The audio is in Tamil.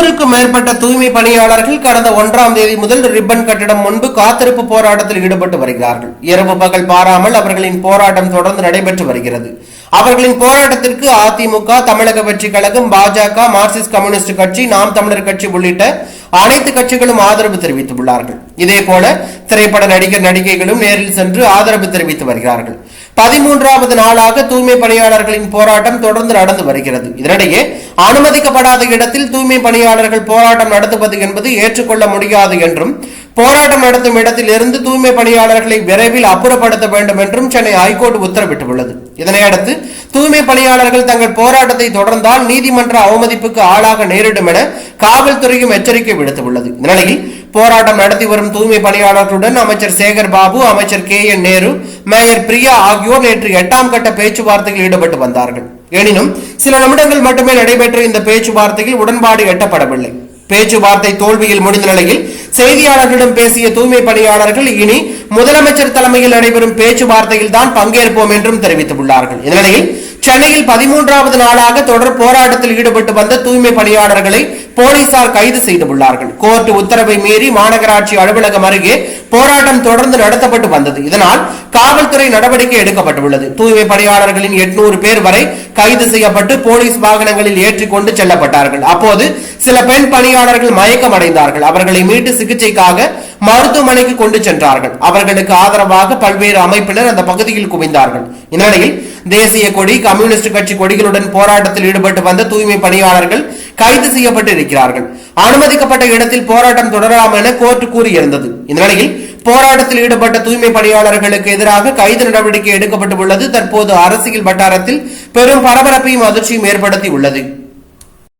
முன்னூறுக்கும் மேற்பட்ட தூய்மை பணியாளர்கள் கடந்த ஒன்றாம் தேதி முதல் ரிப்பன் கட்டிடம் முன்பு காத்திருப்பு போராட்டத்தில் ஈடுபட்டு வருகிறார்கள். இரவு பகல் பாராமல் அவர்களின் போராட்டம் தொடர்ந்து நடைபெற்று வருகிறது. அவர்களின் போராட்டத்திற்கு அதிமுக தமிழக வெற்றி கழகம் பாஜக மார்க்சிஸ்ட் கம்யூனிஸ்ட் கட்சி நாம் தமிழர் கட்சி உள்ளிட்ட அனைத்து கட்சிகளும் ஆதரவு தெரிவித்துள்ளார்கள். இதே போல திரைப்பட நடிகர் நடிகைகளும் நேரில் சென்று ஆதரவு தெரிவித்து வருகிறார்கள். பதிமூன்றாவது நாளாக தூய்மை பணியாளர்களின் போராட்டம் தொடர்ந்து நடந்து வருகிறது. இதனிடையே அனுமதிக்கப்படாத இடத்தில் தூய்மை பணியாளர்கள் போராட்டம் நடத்துவது என்பது ஏற்றுக்கொள்ள முடியாது என்றும் போராட்டம் நடத்தும் இடத்தில் இருந்து தூய்மை பணியாளர்களை விரைவில் அப்புறப்படுத்த வேண்டும் என்றும் சென்னை ஹைகோர்ட் உத்தரவிட்டுள்ளது. இதனையடுத்து தூய்மை பணியாளர்கள் தங்கள் போராட்டத்தை தொடர்ந்தால் நீதிமன்ற அவமதிப்புக்கு ஆளாக நேரிடும் என காவல்துறையும் எச்சரிக்கை விடுத்துள்ளது. இந்நிலையில் போராட்டம் நடத்தி வரும் தூய்மை பணியாளர்களுடன் அமைச்சர் சேகர் பாபு அமைச்சர் K N Nehru mayor Priya ஆகியோர் நேற்று எட்டாம் கட்ட பேச்சுவார்த்தையில் ஈடுபட்டு வந்தார்கள். எனினும் சில நிமிடங்கள் மட்டுமே நடைபெற்ற இந்த பேச்சுவார்த்தையில் உடன்பாடு எட்டப்படவில்லை. பேச்சுவார்த்தை தோல்வியில் முடிந்த நிலையில் செய்தியாளர்களிடம் பேசிய தூய்மை பணியாளர்கள் இனி முதலமைச்சர் தலைமையில் நடைபெறும் பேச்சுவார்த்தையில் தான் பங்கேற்போம் என்றும் தெரிவித்துள்ளார்கள். இந்நிலையில் சென்னையில் பதிமூன்றாவது நாளாக தொடர் போராட்டத்தில் ஈடுபட்டு வந்த தூய்மை பணியாளர்களை போலீசார் கைது செய்துள்ளார்கள். கோர்ட் உத்தரவை மீறி மாநகராட்சி அலுவலகம் அருகே போராட்டம் தொடர்ந்து நடத்தப்பட்டு வந்தது. இதனால் காவல்துறை நடவடிக்கை எடுக்கப்பட்டுள்ளது. தூய்மை பணியாளர்களின் எட்நூறு பேர் வரை கைது செய்யப்பட்டு போலீஸ் வாகனங்களில் ஏற்றிக்கொண்டு செல்லப்பட்டார்கள். அப்போது சில பெண் பணியாளர்கள் மயக்கம் அடைந்தார்கள் அவர்களை மீட்டு சிகிச்சைக்காக மருத்துவமனைக்கு கொண்டு சென்றார்கள். அவர்களுக்கு ஆதரவாக பல்வேறு அமைப்பினர் அந்த பகுதியில் குவிந்தார்கள். இந்நிலையில் தேசிய கொடி கம்யூனிஸ்ட் கட்சி கொடிகளுடன் போராட்டத்தில் ஈடுபட்டு வந்த தூய்மை பணியாளர்கள் கைது செய்யப்பட்டு இருக்கிறார்கள் அனுமதிக்கப்பட்ட இடத்தில் போராட்டம் தொடரலாம் என கோர்ட் கூறியிருந்தது. இந்நிலையில் போராட்டத்தில் ஈடுபட்ட தூய்மை பணியாளர்களுக்கு எதிராக கைது நடவடிக்கை எடுக்கப்பட்டுள்ளது. தற்போது அரசியல் வட்டாரத்தில் பெரும் பரபரப்பையும் அதிர்ச்சியும் ஏற்படுத்தி உள்ளது